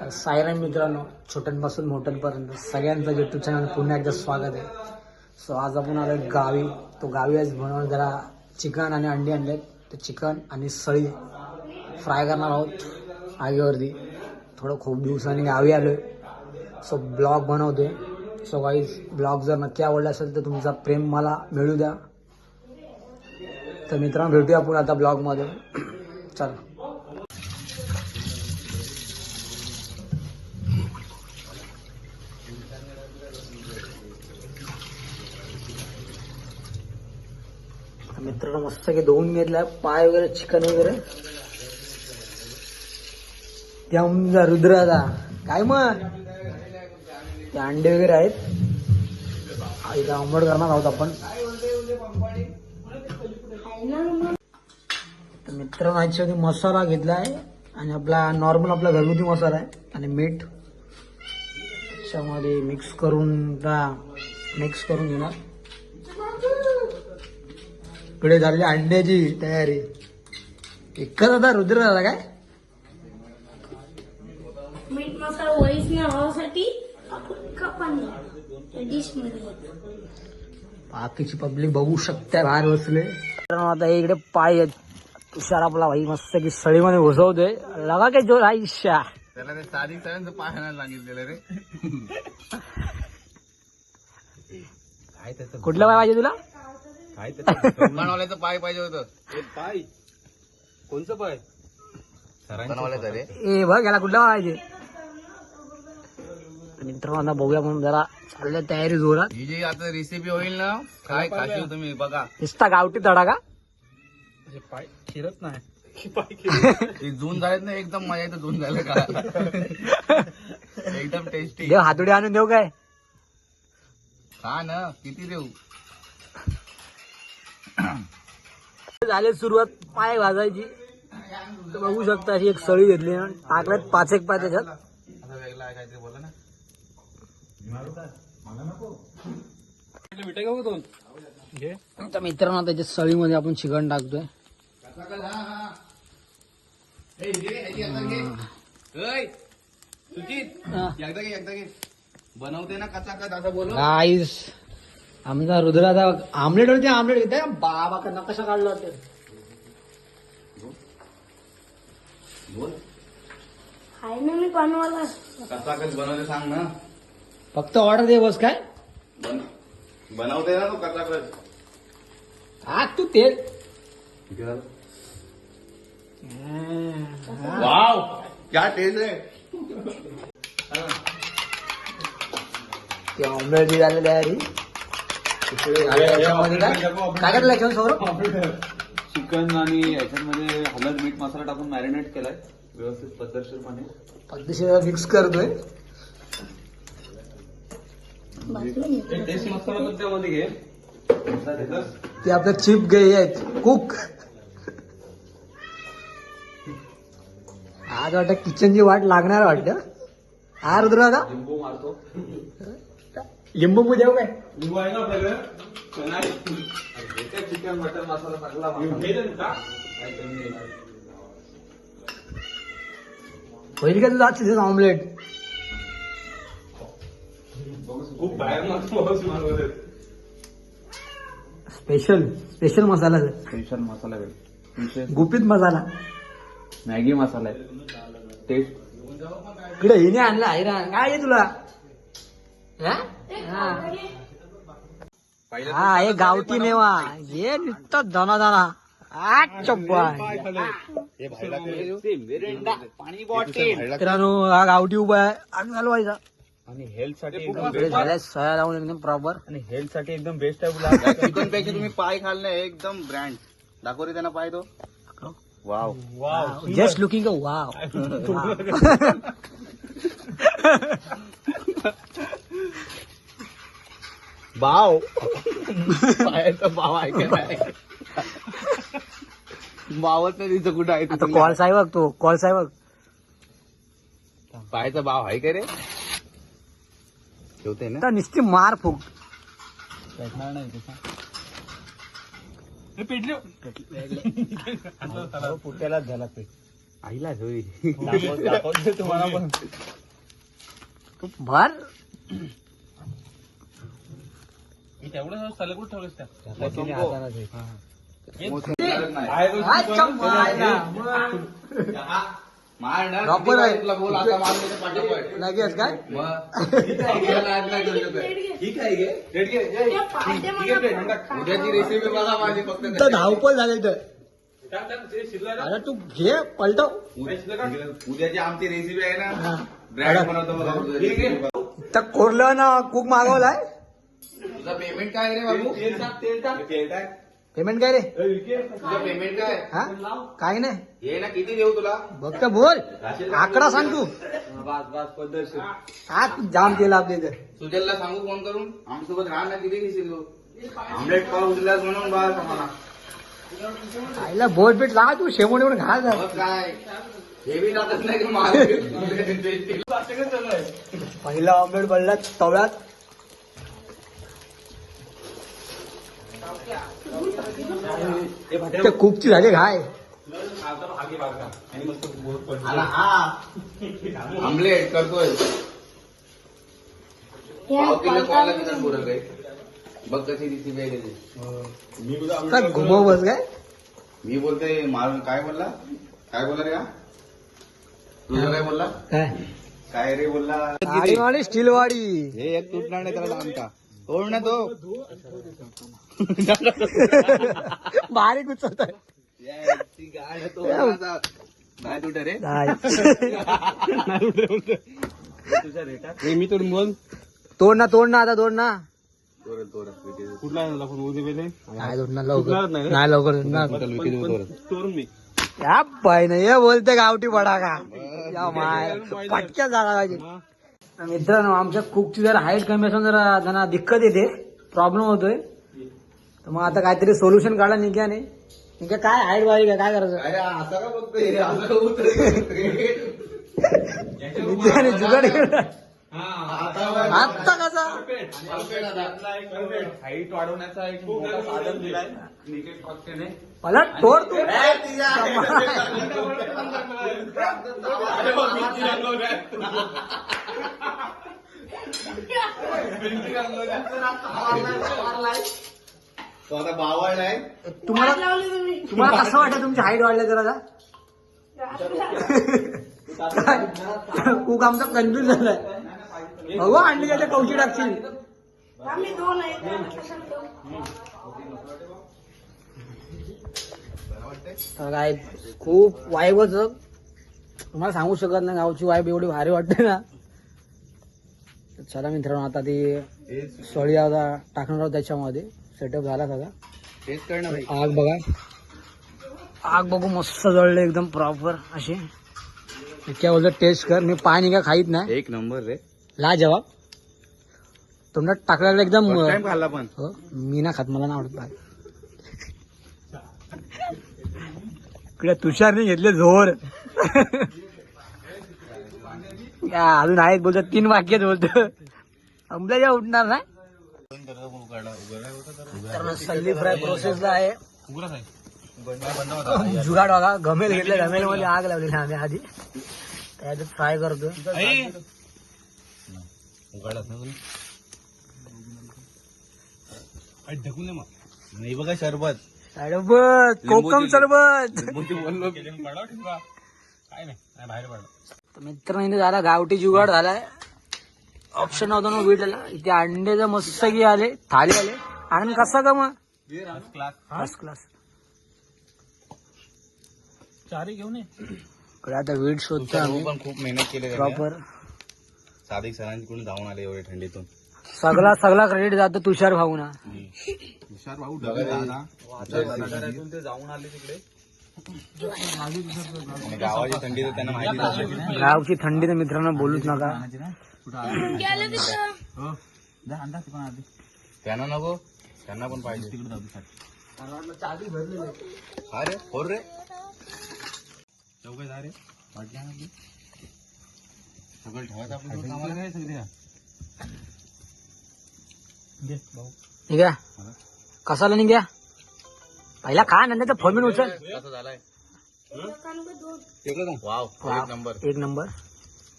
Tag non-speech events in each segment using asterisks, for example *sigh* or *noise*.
तर सायरन मित्रांनो छोट्यांपासून मोठ्यांपर्यंत सगळ्यांचं युट्यूब चॅनल पुन्हा एकदा स्वागत आहे. सो आज आपण आलो गावी. तो गावी आज बनवून जरा चिकन आणि अंडी आणले ते चिकन आणि सळी फ्राय करणार आहोत आगीवरती. थोडं खूप दिवसांनी गावी आलोय. सो ब्लॉग बनवतोय. सो वाईज ब्लॉग जर नक्की आवडला असेल तर तुमचा प्रेम मला मिळू द्या. तर मित्रांनो भेटूया आपण आता ब्लॉगमध्ये. *clears throat* चला. मित्रांनो मस्त की धुवून घेतला पाय वगैरे चिकन वगैरे. त्या रुद्र रुद्राचा काय मग? ते अंडे वगैरे आहेत. हा, इथं आंबट करणार आहोत आपण. तर मित्रांनो याच्यामध्ये मसाला घेतलाय. आणि आपला नॉर्मल आपला घरगुती मसाला आहे. आणि मीठ. त्याच्यामध्ये मिक्स करून मिक्स करून घेणार. इकडे झालेली अंड्याची तयारी. एकच आता रुद्र दादा काय? मीठ मसाला नावासाठी बाकीची पब्लिक बघू शकते बाहेर बसले. आता इकडे पाय तुषार आपला भाई मस्त की सळीमध्ये घुसवतोय. लगा काय जोर आयुष्या त्याला ते साधिक सगळ्यांचं पाय सांगितलेलं रे. काय त्याचं कुठला पाय पाहिजे तुला? काय पाय पाहिजे होतं. पाय. कोणचं पाय? रे. ए बघ याला कुठला पाय पाहिजे मित्रांनो बघूया म्हणून जरा चालल्या तयारी जोरात. ही जी आता रेसिपी होईल ना? काय खाशील तुम्ही? बघा. नुसता गावठी तडा का? म्हणजे पाय शिरत नाही. *laughs* जून झालेत ना एकदम मजा येतं जून झालं का? *laughs* एकदम टेस्टी देव हातोडी आणून देऊ काय? खा ना किती देऊ? झाले सुरुवात पाय भाजायची तर बघू शकता अशी एक सळी घेतली टाकल्यात पाच एक पाय त्याच्यात. तर मित्रांनो त्याच्या सळीमध्ये आपण चिकन टाकतोय. हा. बनवते ना कचा असं बोल आमचा रुद्राचा आमलेट होते आमलेट घेते बाबा का नकाशा काढला होते बोल. आहे ना मी बनवते सांग ना. फक्त ऑर्डर दे बस काय? बन बनवते ना तू कचा कच हा तू तेल वाव क्या टेस्ट है. ते ऑमलेट बी झाले तयारी इकडे झालं याच्यामध्ये काय? सौरभ चिकन आणि याच्यामध्ये हळद मीठ मसाला टाकून मॅरिनेट केलाय व्यवस्थित पद्धतशीरपणे. पद्धतशीर मिक्स करतोय. टेस्ट मसाला पण त्यामध्ये घे. ते आपले चिप गे आहेत. कुक. आज वाटतं किचनची वाट लागणार वाटतं. हा रुद्र दादा लिंबू मारतो. लिंबू पूजा काय? आहे ना आपल्याकडे नाही चिकन मटन मसाला टाकला होईल का तुझा आजचं ऑमलेट खूप बाहेर special special masala special masala विशेष गुपित मसाला. मॅगी मसाला आहे. टेस्ट इकडे हिने आणला हिरा काय आहे तुला? हा? हा. हा हे गावठी नेवा हे नुसतं दाना दाना मित्रांनो हा गावठी उभा आहे. आणि चालवायचा आणि हेल्थसाठी झालाय सया लावून एकदम प्रॉपर आणि हेल्थसाठी एकदम बेस्ट आहे *laughs* चिकनपेक्षा तुम्ही पाय खाल्ले एकदम ब्रँड दाखव रे त्यांना पाय तो. वाव. जस्ट लुकिंग वाव *laughs* *laughs* बाव पायाचा बाव आहे का नाही? तिचं कुठं आहे आता तिथं. कॉल साहेब बघ तो कॉल साहेब बघ. पायाचा बाव आहे का रे? ठेवते ना. नुसती मार फुक भेटणार नाही पुट्यालाच झाला पेट. आईला तुम्हाला पण. भर. मी तेवढं सलगून त्या? लगेच काय? ठीक आहे धावपळ झालं इथं. अरे तू घे पलटव. उद्याची आमची रेसिपी आहे ना. ब्रँड बनवतो. तर कोरलं ना कुक मागवलाय. तुझं पेमेंट काय रे बाबू? तेल टाक पेमेंट काय रे? तुझं पेमेंट काय? हा? काय नाही. ये ना किती देऊ तुला? बघ तर बोल. आकडा सांग. तू. बस बस पद्धतशीर आज जाम केलं आपल्या इथं. सुजलला सांगू फोन करून? आमच्यासोबत राहा ना किती घेशील तू? आमलेट पाव उचलास म्हणून बस आम्हाला. आईला बोट बीट लावा तू शेवण येऊन घाल. मग काय? हे बी टाकत नाही का *laughs* पहिला ऑमलेट बनला तव्यात. ते खूपची झाली घाय आमलेट करतोय. पाव किलो बघ कशी त्याची काय घुमव बस काय? मी बोलते मारून काय बोलला? काय बोलला रे हा? तुझं काय बोलला? काय? काय रे बोलला? स्टील वाडी हे एक तुटणार नाही त्याला आमचा. तोड ना तो *laughs* बारीक उचलत नाही तुट रे. *laughs* मी तर बोल. तोड ना तोड ना आता तोड ना. कुठला उद्या पहिले? नाही तोडणार लवकर. नाही लवकर तोडणार तोरून मी या पाय नाही हे बोलते गावठी पडा का? या माय पटक्यात झाला पाहिजे. मित्रांनो आमच्या कुकची जरा हाईट कमी असून जरा त्यांना दिक्कत येते. प्रॉब्लेम होतोय. तर मग आता काहीतरी सोल्युशन काढा निघ्या नाही निघ्या काय हाईट वाईट काय करायचं? अरे असं का बघतोय असं का उतरतोय? *laughs* नित्याने जुगाड केला. आत्ता कसा? हाईट वाढवण्याचा एक मोठा साधन दिलाय. निकेश पक्षाने. मला तोड तू. *laughs* *laughs* तो आता बावळ आहे. तुम्हाला तुम्हाला कसं वाटतं तुमची हाईट वाढल्या जरा कुक *laughs* आमचा कन्फ्युज झालाय. बघू अंडी त्याच्या कवची टाकशील? काय खूप वाईबच तुम्हाला सांगू शकत नाही गावची वाईब एवढी भारी वाटते ना. चला मित्रांनो आता ती सळी आता टाकणार आहोत त्याच्यामध्ये. सेटअप झाला सगळा. टेस्ट कर ना भाई आग बघा. आग बघू मस्त जळले एकदम प्रॉपर अशी इतक्या बोलतो टेस्ट कर. मी पाणी का खाईत नाही. एक नंबर रे. ला जवाब. तोंडात टाकलेलं एकदम टाइम खाल्ला पण. हो, मी ना खात मला ना आवडत इकडे तुषारने घेतले जोर. या, अजून आहेत बोलतो तीन वाक्यात बोलतो. अंबल्याच्या उठणार ना सल्ली फ्राय प्रोसेसला आहे. जुगाड बघा गमेल घेतले गमेल मध्ये आग लावलेली आम्ही आधी. त्याच्यात फ्राय करतो नाही बघा शरबत. सरबत कोकम सरबत बोललो तर मित्रांनो इथे झाला गावठी जुगाड झालाय. ऑप्शन नव्हतं ना भेटला इथे अंड्याचं मस्त की आले थाली आले. आणि कसा का मग? फर्स्ट क्लास चारी घेऊन ये. इकडे आता वीट शोधतो आम्ही. पण खूप मेहनत केली प्रॉपर सादिक सरांकडून जाऊन आले एवढे थंडीतून? सगळा सगळा क्रेडिट जातो तुषार भाऊ ना हुशार भाऊ ते जाऊन आले तिकडे. गावाची थंडी तर त्यांना माहिती. गावची थंडी तर मित्रांनो बोलूच नका. त्यांना नको. त्यांना पण पाहिजे. हा रे फोर रे. चौघ जा रे वाटल्या ना? सगळं ठेवायचं सगळे ठीक आहे कसाला निघ्या? पहिला खा नंतर फॉर्मिन उचल. कसं झालाय? वाव एक नंबर. एक नंबर.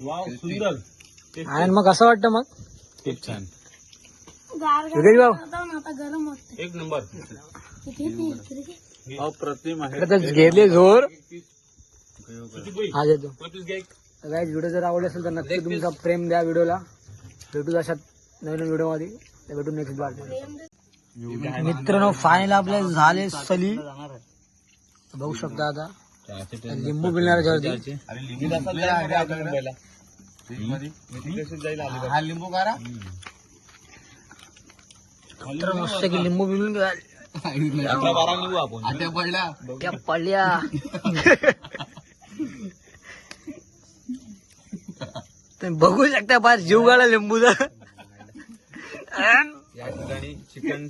वाव सुंदर. आणि मग कसं वाटतं मग? खूप छान. योगेश भाऊ. गरम वाटतं एक नंबर. अप्रतिम आहे घेतले जोर. किती हा देतो काय व्हिडिओ जर आवडला असेल तर नक्की तुमचा प्रेम द्या व्हिडिओला भेटू अशा नवीन व्हिडिओमध्ये. तर भेटू नेक्स्ट बार. मित्रांनो फायनल आपले झाले सली. बघू शकता आता. लिंबू लिंबू हा लिंबू कारा तर मस्त की लिंबू आता पडल्या. त्या पडल्या. तुम्ही बघू शकता फार जीव गाळा लिंबूचा. *laughs* या ठिकाणी चिकन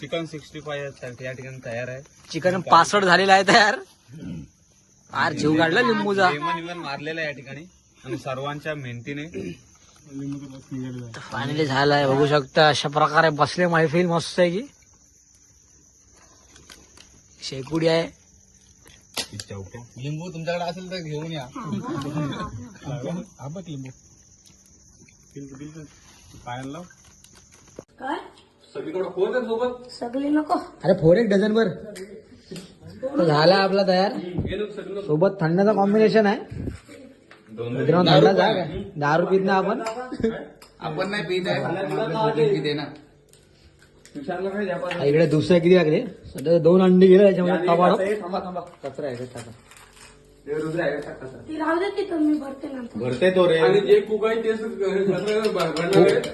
चिकन सिक्स्टी फाय या ठिकाणी तयार आहे. चिकन पासवर्ड झालेला आहे तयार. फार जीव काढला लिंबूचा. लेमन विमन मारलेला आहे या ठिकाणी आणि सर्वांच्या मेहनतीने. फायनली झालाय बघू शकता. अशा प्रकारे बसले मैफिल मस्त आहे की. शेकुडी आहे. लिंबू तुमच्याकडे असेल तर घेऊन या. *laughs* काय? सगळीकडे कोण आहे सोबत सगळी नको. अरे फोर एक डझन वर. झाला आपला तयार. सोबत थंडाचा कॉम्बिनेशन आहे. मित्रांनो थंडा जाग आहे. दारू पित ना आपण. आपण नाही पीत आहे. पिते ना आ, इकडे दुसरे किती लागले सध्या दोन अंडी गेले त्याच्यामध्ये कबाड. थांबा थांबा. कचरा आहे टाका. रुद्र आहे टाक कचरा ती राहू दे तिथं मी भरते नंतर. भरते तो रे. आणि जे कुक आहे तेच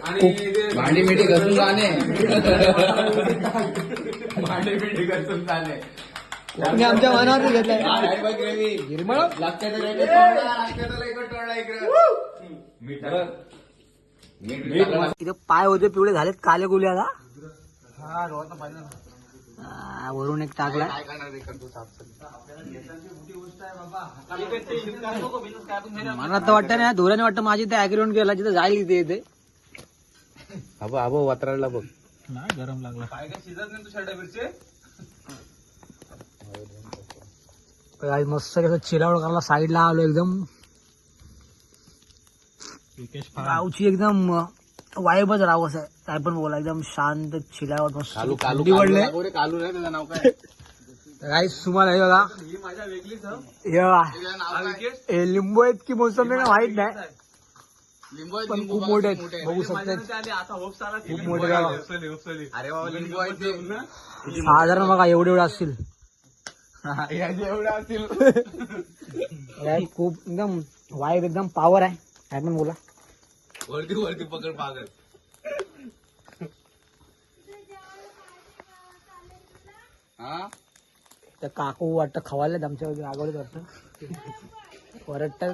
आणि ते भांडी मिठी घासून जाणे. भांडी मिठी घासून जाणे. तुम्ही आमच्या मनावर घेतलाय. निर्मळ. पाय होते पिवळे झालेत काले गुले आता आ, वरून एक टाकला मला तर वाटतं ना धोऱ्याने वाटतं माझी ते अग्रिमेंट केला जिथे जाईल इथे येते अबो अबो वात्राला बघ. गरम लागला. काय काय शिजत नाही तुझ्या डबीचे आज मस्त कसं चिलावड करायला साईडला आलो एकदम. गावची एकदम वाईबच राव असं काय पण बोला एकदम शांत चिलावट मस्त. कालू कालू थंडी वाढले कालू कालू नाही त्याचं नाव काय? काही तुम्हाला हे बघा. ही माझ्या वेगळीच हं. हे बघा. त्याचं नाव काय? हे लिंबू आहेत की मोसंबी का माहीत नाही. लिंबू आहेत, पण लिंबू खूप बघा, मोठे आहेत. बघू शकता. होप्स आला खूप मोठे गाव. अरे बाबा लिंबू आहेत ते. साधारण बघा एवढे एवढे असतील. याचे एवढे असतील. *laughs* हे खूप एकदम वाईब एकदम पॉवर आहे. काय पण बोला. वरती वरती पकड पागल. हा? तर काकू वाटतं खवायला आमच्या रागवले वाटतं वरट